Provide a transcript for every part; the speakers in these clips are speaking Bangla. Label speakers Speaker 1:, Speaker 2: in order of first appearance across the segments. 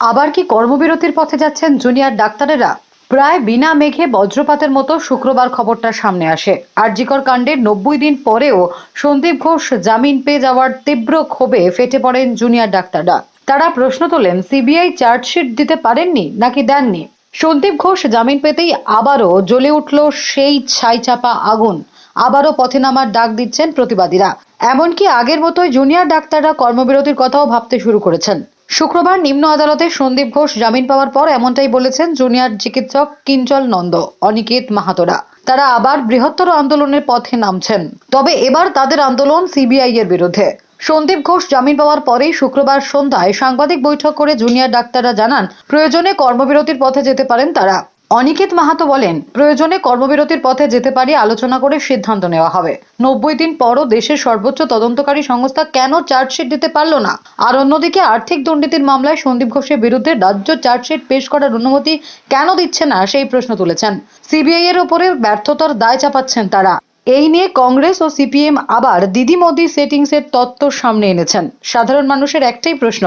Speaker 1: আবার কি কর্মবিরতির পথে যাচ্ছেন জুনিয়র ডাক্তারেরা? প্রায় বিনা মেঘে বজ্রপাতের মতো শুক্রবার খবরটা সামনে আসে। আরজিকর কাণ্ডের নব্বই দিন পরেও সন্দীপ ঘোষ জামিন পেয়ে যাওয়ার তীব্র ক্ষোভে ফেটে পড়েন জুনিয়র ডাক্তাররা। তারা প্রশ্ন তোলেন, সিবিআই চার্জশিট দিতে পারেননি নাকি দেননি? সন্দীপ ঘোষ জামিন পেতেই আবারও জ্বলে উঠল সেই ছাই চাপা আগুন। আবারও পথে নামার ডাক দিচ্ছেন প্রতিবাদীরা। এমনকি আগের মতোই জুনিয়র ডাক্তাররা কর্মবিরতির কথাও ভাবতে শুরু করেছেন। শুক্রবার নিম্ন আদালতে সন্দীপ ঘোষ জামিন পাওয়ার পর এমনটাই বলেছেন জুনিয়র চিকিৎসক কিঞ্চল নন্দ, অনিকেত মাহাতোরা। তারা আবার বৃহত্তর আন্দোলনের পথে নামছেন। তবে এবার তাদের আন্দোলন সিবিআই এর বিরুদ্ধে। সন্দীপ ঘোষ জামিন পাওয়ার পরেই শুক্রবার সন্ধ্যায় সাংবাদিক বৈঠক করে জুনিয়র ডাক্তাররা জানান, প্রয়োজনে কর্মবিরতির পথে যেতে পারেন তারা। অনিকেত মাহাতো বলেন, প্রয়োজনে কর্মবিরতির পথে যেতে পারি, আলোচনা করে সিদ্ধান্ত নেওয়া হবে। নব্বই দিন পরও দেশের সর্বোচ্চ তদন্তকারী সংস্থা কেন চার্জশিট দিতে পারল না? আর অন্যদিকে আর্থিক দুর্নীতির মামলায় সন্দীপ ঘোষের বিরুদ্ধে রাজ্য চার্জশিট পেশ করার অনুমতি কেন দিচ্ছে না, সেই প্রশ্ন তুলেছেন। সিবিআই এর ওপরে ব্যর্থতার দায় চাপাচ্ছেন তারা। এই নিয়ে কংগ্রেস ও সিপিএম আবার দিদি মোদি সেটিংসের তত্ত্ব সামনে এনেছেন। সাধারণ মানুষের একটাই প্রশ্ন,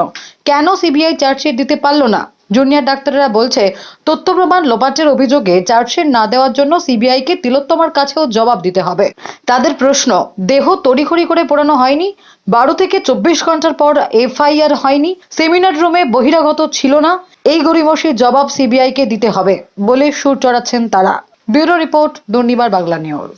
Speaker 1: কেন সিবিআই চার্জশিট দিতে পারল না? জুনিয়র ডাক্তাররা বলছে, তথ্য প্রমাণ লোপাটের অভিযোগে চার্জশিট না দেওয়ার জন্য সিবিআইকে তিলোত্তমার কাছেও জবাব দিতে হবে। তাদের প্রশ্ন, দেহ তড়িঘড়ি করে পোড়ানো হয়নি? বারো থেকে চব্বিশ ঘণ্টার পর এফআইআর হয়নি? সেমিনার রুমে বহিরাগত ছিল না? এই গরিমসির জবাব সিবিআইকে দিতে হবে বলে সুর চড়াচ্ছেন তারা। Bureau report, Durnibar Bangla news.